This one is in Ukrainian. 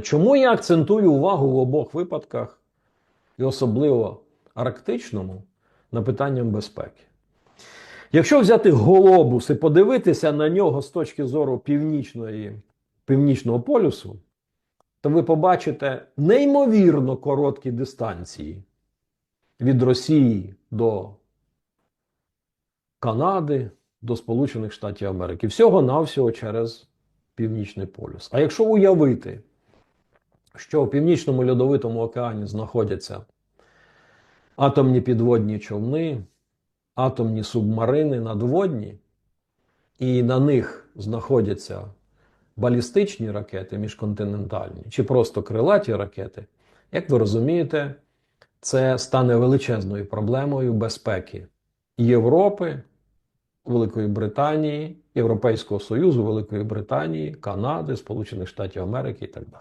Чому я акцентую увагу в обох випадках, і особливо арктичному, на питанням безпеки? Якщо взяти глобус і подивитися на нього з точки зору північної, північного полюсу, то ви побачите неймовірно короткі дистанції від Росії до Канади, до Сполучених Штатів Америки. Всього-навсього через Північний полюс. А якщо уявити, що в Північному Льодовитому океані знаходяться атомні підводні човни, атомні субмарини надводні, і на них знаходяться балістичні ракети міжконтинентальні чи просто крилаті ракети, як ви розумієте, це стане величезною проблемою безпеки Європи, Великої Британії, Європейського Союзу, Великої Британії, Канади, Сполучених Штатів Америки і так далі.